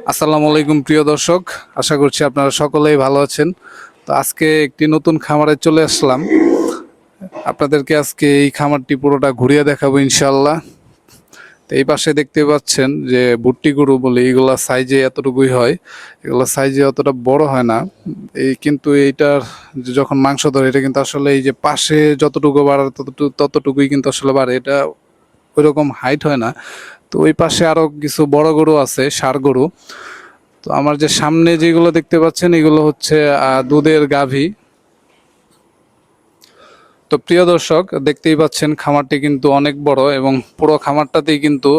আসসালামু আলাইকুম, প্রিয় দর্শক। আশা করছি আপনারা সকলেই ভালো আছেন। তো আজকে একটি নতুন খামারে চলে আসলাম। আপনাদেরকে আজকে এই খামারটি পুরোটা ঘুরিয়ে দেখাবো ইনশাল্লাহ তো এই পাশে দেখতে পাচ্ছেন যে বুট্টি গরু বলে এইগুলা সাইজে এতটুকুই হয়। এগুলো সাইজে অতটা বড় হয় না। এই কিন্তু এইটার যখন মাংস ধরে, এটা কিন্তু আসলে এই যে পাশে যতটুকু বাড়ার ততটুকু ততটুকুই কিন্তু আসলে বাড়ে। এটা ওইরকম হাইট হয় না। তো ওই পাশে আরও কিছু বড় গরু আছে, ষাড় গরু। তো আমার যে সামনে যেগুলো দেখতে পাচ্ছেন, এগুলো হচ্ছে দুধের গাভী। তো প্রিয় দর্শক, দেখতেই পাচ্ছেন খামারটি কিন্তু অনেক বড় এবং পুরো খামারটাতেই কিন্তু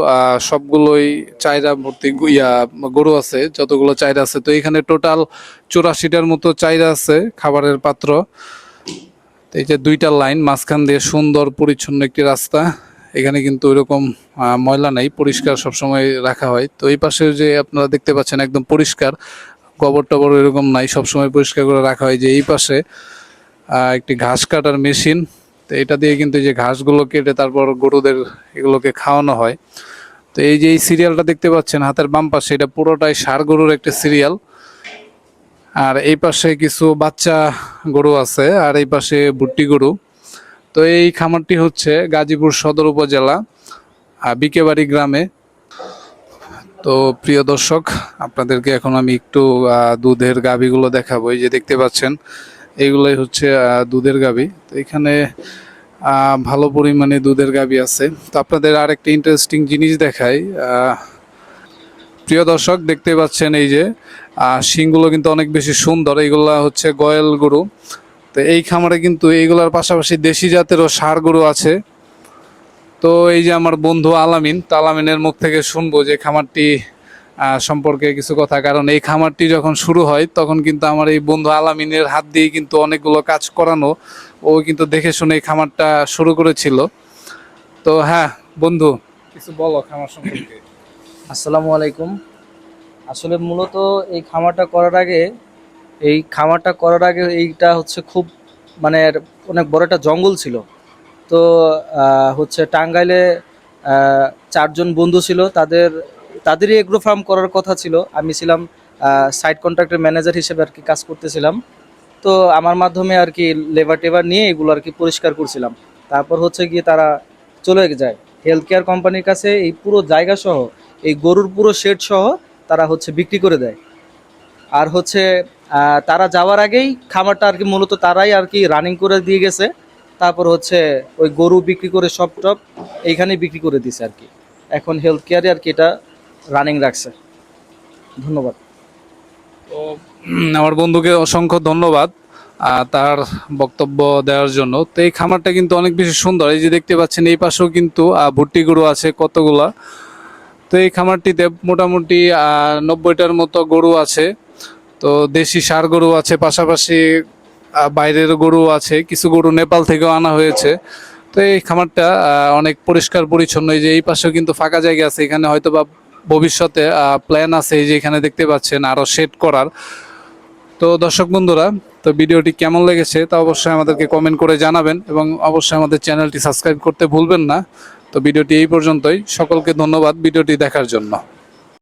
সবগুলোই চায়রা ভর্তি ইয়া, গরু আছে, যতগুলো চায়রা আছে। তো এখানে টোটাল চুরাশিটার মতো চায়রা আছে খাবারের পাত্র। এই যে দুইটা লাইন, মাঝখান দিয়ে সুন্দর পরিচ্ছন্ন একটি রাস্তা। এখানে কিন্তু ওইরকম ময়লা নাই, পরিষ্কার সবসময় রাখা হয়। তো এই পাশে যে আপনারা দেখতে পাচ্ছেন একদম পরিষ্কার, গোবর টবর এরকম নাই, সবসময় পরিষ্কার করে রাখা হয় যে এই পাশে একটি ঘাস কাটার মেশিন। তো এটা দিয়ে কিন্তু যে ঘাসগুলো কেটে তারপর গরুদের এগুলোকে খাওয়ানো হয়। তো এই যে এই সিরিয়ালটা দেখতে পাচ্ছেন, হাতের বাম পাশে, এটা পুরোটাই ষাড় গরুর একটা সিরিয়াল। আর এই পাশে কিছু বাচ্চা গরু আছে, আর এই পাশে ভুট্টি গরু। তো এই খামারটি হচ্ছে গাজীপুর সদর উপজেলা বিকেবাড়ি গ্রামে। তো প্রিয় দর্শক, আপনাদেরকে এখন আমি একটু দুধের গাভীগুলো দেখাবো। এই যে দেখতে পাচ্ছেন এইগুলোই হচ্ছে দুধের গাভী। তো এখানে ভালো পরিমাণে দুধের গাভী আছে। তো আপনাদের আরেকটা ইন্টারেস্টিং জিনিস দেখাই প্রিয় দর্শক, দেখতে পাচ্ছেন এই যে শিংগুলো কিন্তু অনেক বেশি সুন্দর। এইগুলা হচ্ছে গয়েল গরু। তো এই খামারে কিন্তু এইগুলার পাশাপাশি দেশি জাতেরও ষাড় গরু আছে। তো এই যে আমার বন্ধু আলামিন, তো আলামিনের মুখ থেকে শুনব যে খামারটি সম্পর্কে কিছু কথা। কারণ এই খামারটি যখন শুরু হয়, তখন কিন্তু আমার এই বন্ধু আলামিনের হাত দিয়ে কিন্তু অনেকগুলো কাজ করানো, ও কিন্তু দেখে শুনে এই খামারটা শুরু করেছিল। তো হ্যাঁ বন্ধু, কিছু বলো খামার সম্পর্কে। আসসালামু আলাইকুম। আসলে মূলত এই খামারটা করার আগে এই খামারটা করার আগে এইটা হচ্ছে খুব মানে অনেক বড় একটা জঙ্গল ছিল। তো হচ্ছে টাঙ্গাইলে চারজন বন্ধু ছিল। তাদের, তাদেরই এগ্রো ফার্ম করার কথা ছিল। আমি ছিলাম সাইট কন্ট্রাক্টের ম্যানেজার হিসেবে আর কি কাজ করতেছিলাম। তো আমার মাধ্যমে আর কি লেবার টেবার নিয়ে এগুলো আর কি পরিষ্কার করছিলাম। তারপর হচ্ছে গিয়ে তারা চলে যায়। হেলথ কেয়ার কোম্পানির কাছে এই পুরো জায়গা সহ, এই গরুর পুরো শেড সহ তারা হচ্ছে বিক্রি করে দেয়। আর হচ্ছে তারা যাওয়ার আগেই খামারটা আর কি মূলত তারাই আর কি রানিং করে দিয়ে গেছে। তারপর হচ্ছে ওই গরু বিক্রি করে সব টপ এইখানেই বিক্রি করে দিছে আর কি। এখন হেলথ কেয়ারে আর কি এটা রানিং রাখছে। ধন্যবাদ। তো আমার বন্ধুকে অসংখ্য ধন্যবাদ তার বক্তব্য দেওয়ার জন্য। তো এই খামারটা কিন্তু অনেক বেশি সুন্দর। এই যে দেখতে পাচ্ছেন, এই পাশেও কিন্তু ভুট্টি গরু আছে কতগুলা। তো এই খামারটিতে মোটামুটি নব্বইটার মতো গরু আছে। তো দেশি সার গরু আছে, পাশাপাশি বাইরের গরু আছে, কিছু গরু নেপাল থেকেও আনা হয়েছে। তো এই খামারটা অনেক পরিষ্কার পরিচ্ছন্ন। এই যে এই পাশেও কিন্তু ফাঁকা জায়গা আছে, এখানে হয়তো বা ভবিষ্যতে প্ল্যান আছে এই যে এখানে দেখতে পাচ্ছেন আরও সেট করার। তো দর্শক বন্ধুরা, তো ভিডিওটি কেমন লেগেছে তা অবশ্যই আমাদেরকে কমেন্ট করে জানাবেন এবং অবশ্যই আমাদের চ্যানেলটি সাবস্ক্রাইব করতে ভুলবেন না। তো ভিডিওটি এই পর্যন্তই। সকলকে ধন্যবাদ ভিডিওটি দেখার জন্য।